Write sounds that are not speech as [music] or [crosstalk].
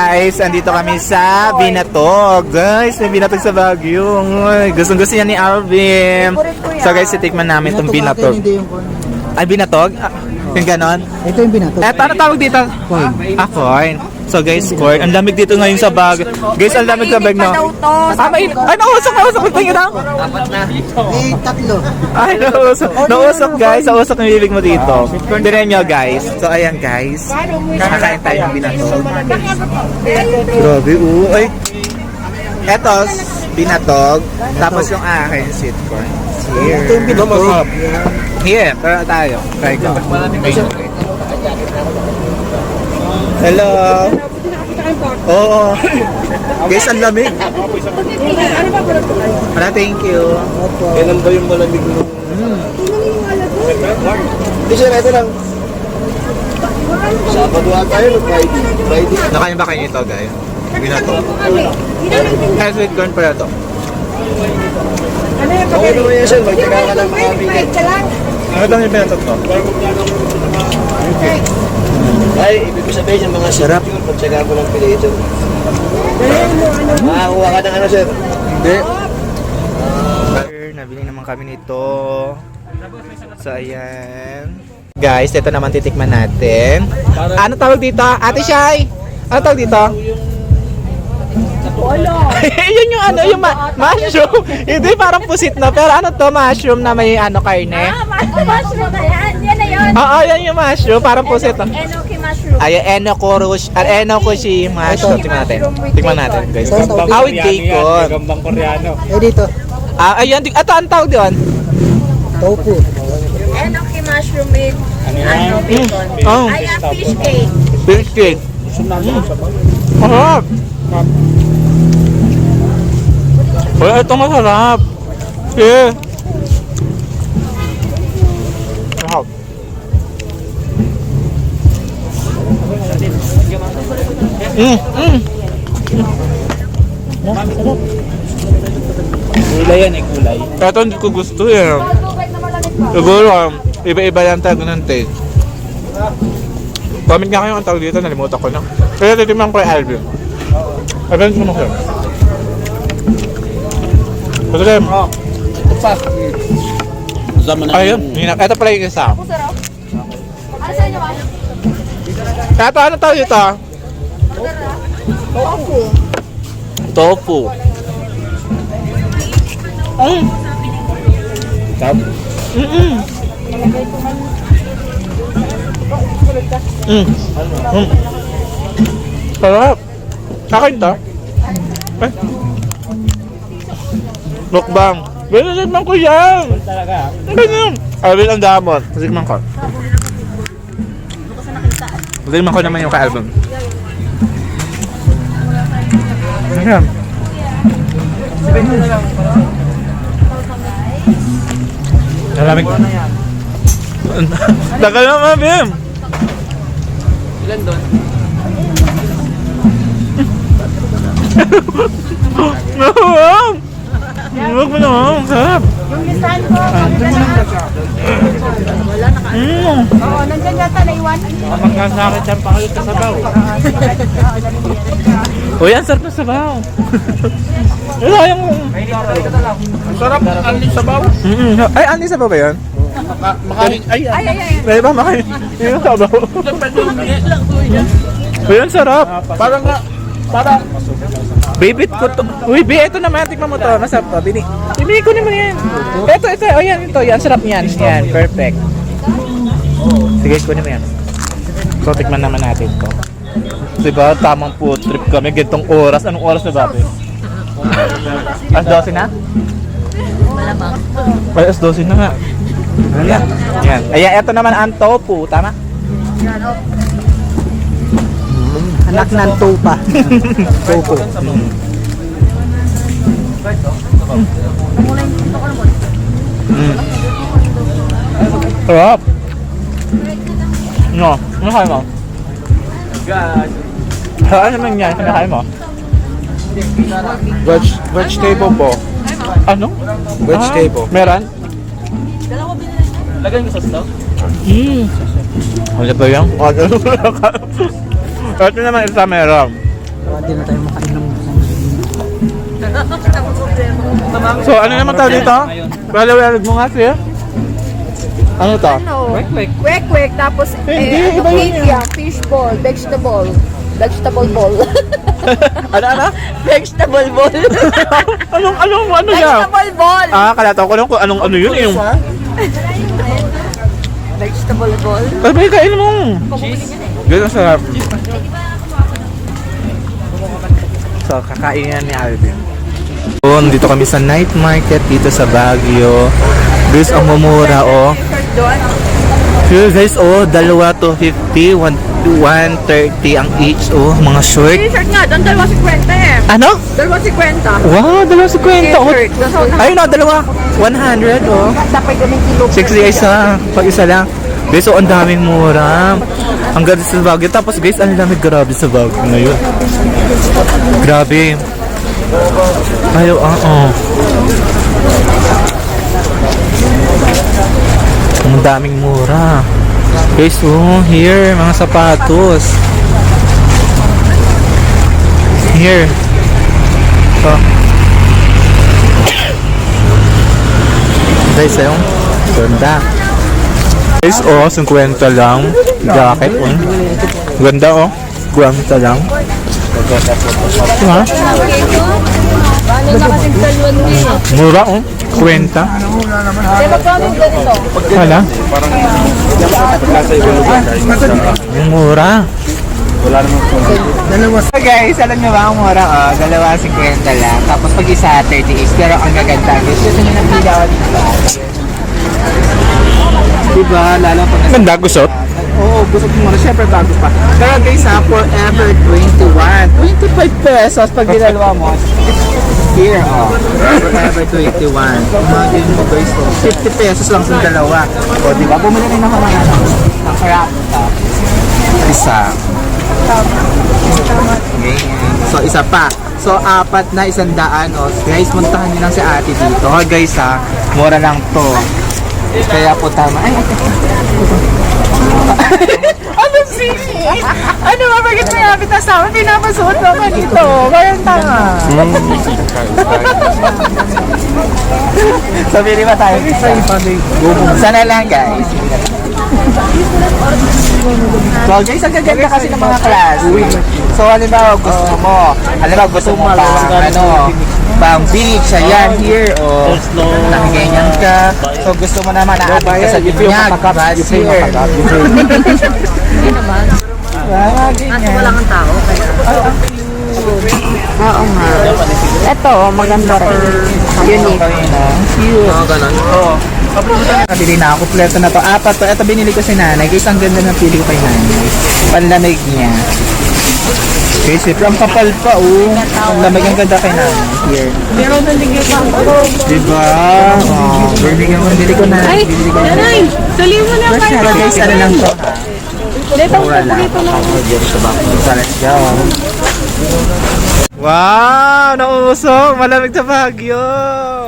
Guys, andito kami sa Binatog. Guys, may Binatog sa Baguio. Gustong gusto niya ni Alvin. So guys, titikman namin itong Binatog. Ay, Binatog? Ah, yung ganon? Ito yung binato. Eh, ano tawag dito? Coin. Ah, coin. So guys, coin. Ang lamig dito ngayon sa bag. Guys, ang lamig sa bag, no? Ah, may... Ay, nausok, nausok. Tingin na. Eh, tatlo. Ay, nausok. Nausok, guys. Nausok yung bibig mo dito. Tinan nyo, guys. So, ayan, guys. Kakain tayo ng binatog. Grabe, oo. Ay. Eto, binatog. Tapos yung akin, sweet corn. Here. Ito yung binato. Here, tara tayo. Try ko. Hello. Oo. Guys, ang lamig. Wala, thank you. Kailan ba yung malamig nung... Hindi sir, ito lang. Sabado ata yun, Friday. Friday. Nakain ba kayo ito, guys? Binato. Ay, sweet corn pala to. Okay naman yan sir, magtaka ka lang makabigay. Ano daw yung binato to? Ay, ibig ko sabihin yung mga sarap yun, pagtsaga mo ng pilito. Makakuha ka ng ano sir? Hindi. Nabili naman kami nito. So, ayan. Guys, ito naman titikman natin. Ano tawag dito? Ate Shai! Ano tawag dito? [laughs] Yun yung ano, yung ma- mushroom. [laughs] Hindi, parang pusit na. Pero ano to, mushroom na may ano, karne. Ah, ma- mushroom na yan. Yan na yun. Oo, yan yung mushroom. Parang pusit na. Enoki mushroom. Ay, enokurush, uh, enokushi mushroom. Tingnan natin. Tingnan natin, guys. Ah, with bacon. Gambang koreano. Eh, dito. Ah, ayun. Ito, ang tawag doon. Tofu. Enoki mushroom with ano, bacon. Oh. Ay, ah, fish cake. Fish cake. Masarap. Uy, ito masarap. Yeah. Masarap. Mm, mm. Kulay yan eh, kulay. Ito hindi ko gusto eh. Siguro, um, iba-iba lang tayo ng taste. Comment nga kayo ang tawag dito, nalimutan ko na. Kaya titimang ko yung Alvin. Alvin, sumo ko. Ito. Pa. Sama na Ayun, yun. Ito pala yung isa. Ano sa inyo, ah? Ito, ano tawag dito? Tofu. Mm. Tap. Mm-mm. Mm. Mm. Sarap. Akin to. Eh. Mukbang. Binasigman ko yan. Talaga. Ganyan. Alvin ang damon. Nasigman ko. Nasigman ko naman yung ka-album. Ayan. Malamig. [laughs] Tagal naman, Bim. Ilan doon? [laughs] Nawang! Listahan ko, kami na lang. Mm. Oo, nandyan yata naiwan. Magkasakit siyang pakalit sa sabaw. Uy, ang sarap na sabaw. [laughs] Wala yung... Sarap, aling sabaw. Mm-mm. Ay, ano yung sabaw ba yan? Makain, ay, Ay, ay, ay. Ba makain? Yung sabaw. Uy, ang sarap. Parang nga, parang, Baby ko to. Uy, bi, ito naman. Tikman mo to. Masarap to. Bini. Bini ko naman yan. Ito, ito. O yan, ito. Yan, sarap yan. Yan, perfect. Sige, kunin mo yan. So, tikman naman natin to. Diba, tamang food trip kami. Gantong oras. Anong oras na ba? Alas 12 na? Malamang. Ay, alas 12 na nga. Yan. Yan. Ayan, ito naman ang tofu. Tama? Yan, oh. Anak ng tupa. [laughs] Tofu. Mm. Mm. Sarap. No, ano kaya mo? Ano naman yan? Ano kaya mo? veg, vegetable po. Ano? Vegetable. Ah, meron? Lagay mo sa stock? Hmm. Ano ba yan? Ito naman isa meron. pwede na tayo makainom. So, ano naman tawag dito? Wala-wala mo nga siya. Ano to? Ano? Kwek kwek. Kwek tapos Hindi, eh, iba ano yan? Fish ball, vegetable. Vegetable ball. [laughs] Ano, ano? vegetable ball. [laughs] anong, anong, ano siya? vegetable ball. Ah, kalata ko lang kung anong ano yun. Yung... Vegetable ball. Sabi, kain mo. Ganun ang sarap. So, kakain yan ni Alvin. So, dito kami sa night market dito sa Baguio. Guys, ang mumura, oh. Doon. Here guys, oh, dalawa to 50, 1, 130 ang each, oh, mga short. T-shirt nga, doon dalawa si Kwenta eh. Ano? Dalawa si Kwenta. Wow, dalawa si kwenta. Oh. T-shirt. Ayun na, dalawa. 100, oh. Dapat ganun kilo. 60 isa, pag isa lang. Guys, oh, ang daming mura. Ang ganda sa Baguio. Tapos guys, ang dami grabe sa Baguio ngayon. Grabe. Ayo, ah, oh. Ang daming mura. Guys, oh, here, mga sapatos. Here. Oh. Guys, ayun. Ganda. Guys, oh, 50 lang. Jacket, oh. Ganda, oh. 50 lang. Diba? Ano na kasing salwan niya? Mura, oh. 50. Di ba kami ganito? Hala? Ang mura. Dalawa. So guys, alam nyo ba ang mura? Oh, dalawa 50 lang. Tapos pag isa 30 is. Pero ang gaganda. Guys, gusto nyo ng pila ko dito. Diba? Lalo pag Ganda, gusot. Oo, gusto ko muna. Siyempre bago pa. Pero guys ha, forever 21. 25 pesos pag dinalawa mo. Here, oh. Forever 21. Imagine mo guys, oh. 50 pesos lang sa dalawa. O, di ba? Bumili rin ako ng ano, ng top. Isa. So, isa pa. So, apat na isang daan. O, guys, puntahan nyo lang si ate dito. O, guys ha, mura lang to. Kaya po tama. Ay, ano sini? Ano ba bakit may habit amin? Pinapasuot naman ito. Kayang tanga. Sabili [laughs] ba tayo? Sana lang guys. So guys, ang gaganda kasi ng mga class. So halimbawa gusto mo, halimbawa gusto mo pang ano, pang beach, ayan here, o nakaganyan ka. So gusto mo naman naatin ka sa binyag, that's here. [laughs] Hindi naman. Ah, ganyan. Wala kang tao. Oo nga. Ito, maganda rin. Unique. Cute. Oo, ganun. Oo. Nabili na ako, kompleto na to. Apat to. Ito binili ko si nanay. Guys, ang ganda ng pili ko kay nanay. Panlamig niya. Ito ang kapal pa, oh. Ang lamig ang ganda kay nanay. Here. Pero naligyan pa ako. Diba? Oh, binili ko, binili ko na. Ay, na. nanay! Saliw mo na kayo. Pero guys, ano lang to, ha? Dito, Mura lang. dito lang. So, let's go. Wow! Nausok! Malamig sa Baguio!